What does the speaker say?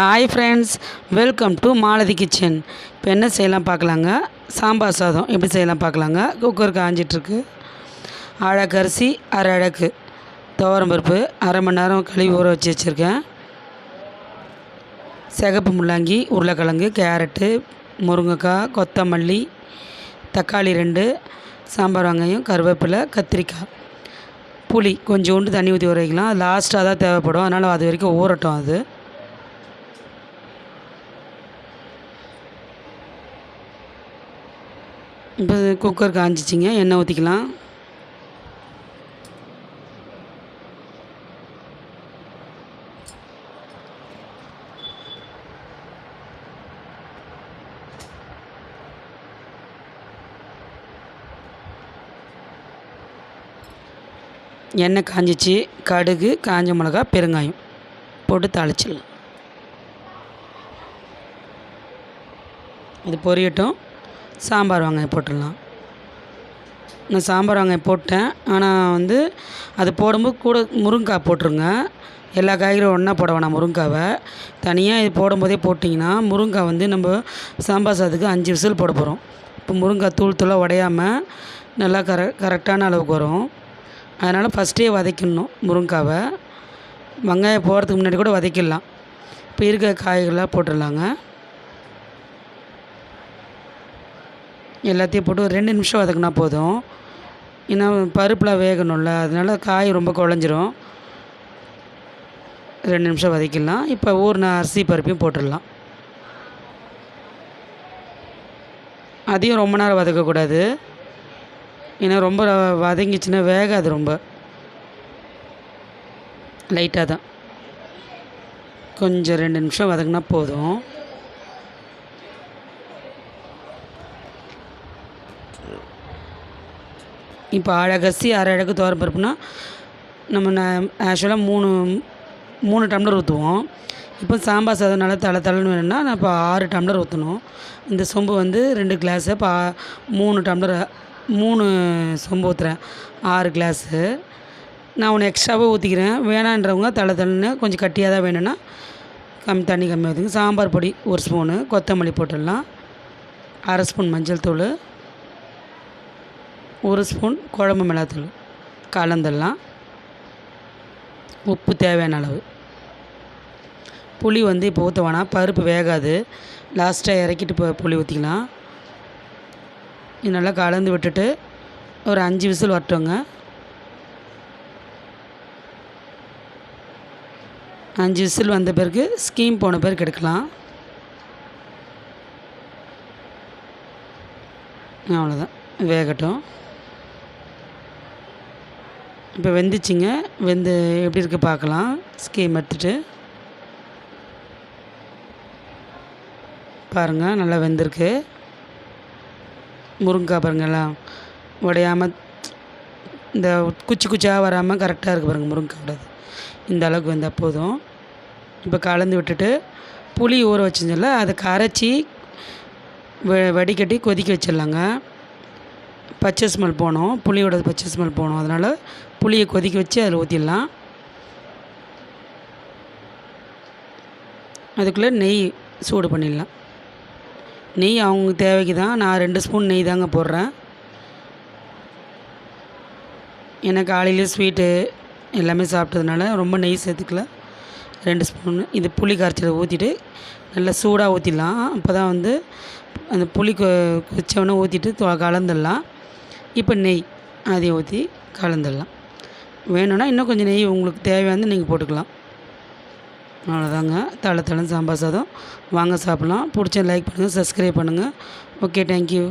Hi friends welcome to Malathi kitchen இப்போ என்ன செய்யலாம் பார்க்கலாங்க? சாம்பார் சாதம் எப்படி செய்யலாம் பார்க்கலாங்க? குக்கர் காஞ்சிட்ருக்கு. அழகரிசி அரை அழகு. துவரம் பருப்பு அரை மணி நேரம் கழுவி ஊற வச்சு வச்சுருக்கேன். சிகப்பு முள்ளாங்கி உருளைக்கிழங்கு கேரட்டு முருங்கைக்காய் கொத்தமல்லி தக்காளி ரெண்டு சாம்பார் வெங்காயம் கருவேப்பிலை கத்திரிக்காய். புளி கொஞ்சோண்டு தண்ணி ஊற்றி உரைக்கலாம் வைக்கலாம். லாஸ்ட்டாக தான் தேவைப்படும். அதனால் அது வரைக்கும் ஊறட்டும் அது. இப்போ குக்கர் காஞ்சிச்சிங்க. எண்ணெய் ஊற்றிக்கலாம் எண்ணெய் காஞ்சிச்சு. கடுகு காஞ்ச மிளகா பெருங்காயம் போட்டு தாளிச்சிடலாம். இது பொரியட்டும். சாம்பார் வெங்காயம் போட்டுடலாம். நான் சாம்பார் வெங்காயம் போட்டேன். ஆனால் வந்து அது போடும்போது கூட முருங்கைக்காய் போட்டுருங்க. எல்லா காய்கறியும் ஒன்றா போட வேணாம் முருங்காவை. தனியாக இது போடும்போதே போட்டிங்கன்னா முருங்காய் வந்து நம்ம சாம்பார் சாதத்துக்கு அஞ்சு விசில் போட போகிறோம் இப்போ முருங்காய் தூள் தூளாக உடையாமல் நல்லா கர கரெக்டான அளவுக்கு வரும். அதனால் ஃபஸ்ட்டே வதக்கிடணும் முருங்காவை. வெங்காயம் போடுறதுக்கு முன்னாடி கூட வதக்கிடலாம். இப்போ இருக்கிற காய்கறிலாம் போட்டுடலாங்க. எல்லாத்தையும் போட்டு ஒரு ரெண்டு நிமிஷம் வதக்குனா போதும். ஏன்னா பருப்புலாம் வேகணும்ல அதனால காய் ரொம்ப குழஞ்சிரும். ரெண்டு நிமிஷம் வதக்கிடலாம். இப்போ ஊறின அரிசி பருப்பையும் போட்டுடலாம். அதையும் ரொம்ப நேரம் வதக்கக்கூடாது. ஏன்னா ரொம்ப வதங்கிச்சுன்னா வேகாது ரொம்ப. லைட்டாக தான். கொஞ்சம் ரெண்டு நிமிஷம் வதங்கினா போதும். இப்போ அழகசி அரை அழகு துவரப்பருப்புனா நம்ம ஆக்சுவலாக மூணு மூணு டம்ளர் ஊற்றுவோம் இப்போ சாம்பார் சாதம் நல்லா தலை தலைன்னு வேணும்னா நான் இப்போ ஆறு டம்ளர் ஊற்றணும் இந்த சொம்பு வந்து ரெண்டு கிளாஸு இப்போ மூணு டம்ளர் மூணு சொம்பு ஊற்றுறேன் ஆறு கிளாஸு நான் ஒன்று எக்ஸ்ட்ராவாக ஊற்றிக்கிறேன் வேணான்றவங்க தலை தலைன்னு கொஞ்சம் கட்டியாக தான் வேணும்னா கம்மி தண்ணி கம்மியாக ஊற்றுங்க சாம்பார் பொடி ஒரு ஸ்பூனு கொத்தமல்லி போட்டுடலாம். அரை ஸ்பூன் மஞ்சள் தூள். ஒரு ஸ்பூன் குழம்பு மிளகாத்தூள் கலந்துடலாம். உப்பு தேவையான அளவு. புளி வந்து இப்போ ஊற்ற வேணாம் பருப்பு வேகாது. லாஸ்ட்டாக இறக்கிட்டு இப்போ புளி ஊற்றிக்கலாம் இது நல்லா கலந்து விட்டுட்டு ஒரு அஞ்சு விசில் வரட்டுங்க. அஞ்சு விசில் வந்த பிறகு ஸ்கீம் போன பிறகு எடுக்கலாம் அவ்வளோதான் வேகட்டும். இப்போ வெந்துச்சுங்க. வெந்து எப்படி இருக்குது பார்க்கலாம். ஸ்கீம் எடுத்துகிட்டு பாருங்கள் நல்லா வெந்திருக்கு. முருங்கைக்காய் பாருங்களா உடையாமல் இந்த குச்சி குச்சியாக வராமல் கரெக்டாக இருக்குது பாருங்கள் முருங்கைக்காயோட இந்த அளவுக்கு வந்தால் போதும். இப்போ கலந்து விட்டுட்டு புளி ஊற வச்சுருந்தல அதை கரைச்சி வடிகட்டி கொதிக்க வச்சிடலாங்க. பச்சை ஸ்மெல் போகணும் புளியோட பச்சை ஸ்மெல் போகணும் அதனால் புளியை கொதிக்க வச்சு அதில் ஊற்றிடலாம் அதுக்குள்ளே நெய் சூடு பண்ணிடலாம். நெய் அவங்க தேவைக்கு தான். நான் ரெண்டு ஸ்பூன் நெய் தாங்க போடுறேன். ஏன்னா காலையிலே ஸ்வீட்டு எல்லாமே சாப்பிட்டதுனால ரொம்ப நெய் சேர்த்துக்கல. ரெண்டு ஸ்பூன். இது புளி கரைச்சலை ஊற்றிட்டு நல்லா சூடாக ஊற்றிடலாம் அப்போ தான் வந்து அந்த புளி கொ கொச்சவொன்னே ஊற்றிட்டு கலந்துடலாம். இப்போ நெய் அதையும் ஊற்றி கலந்துடலாம். வேணும்னா இன்னும் கொஞ்சம் நெய் உங்களுக்கு தேவையானது நீங்கள் போட்டுக்கலாம். அவ்வளோதாங்க. தலை தலை சாம்பார் சாதம். வாங்க சாப்பிட்லாம். பிடிச்ச லைக் பண்ணுங்கள் சப்ஸ்கிரைப் பண்ணுங்கள் ஓகே தேங்க்யூ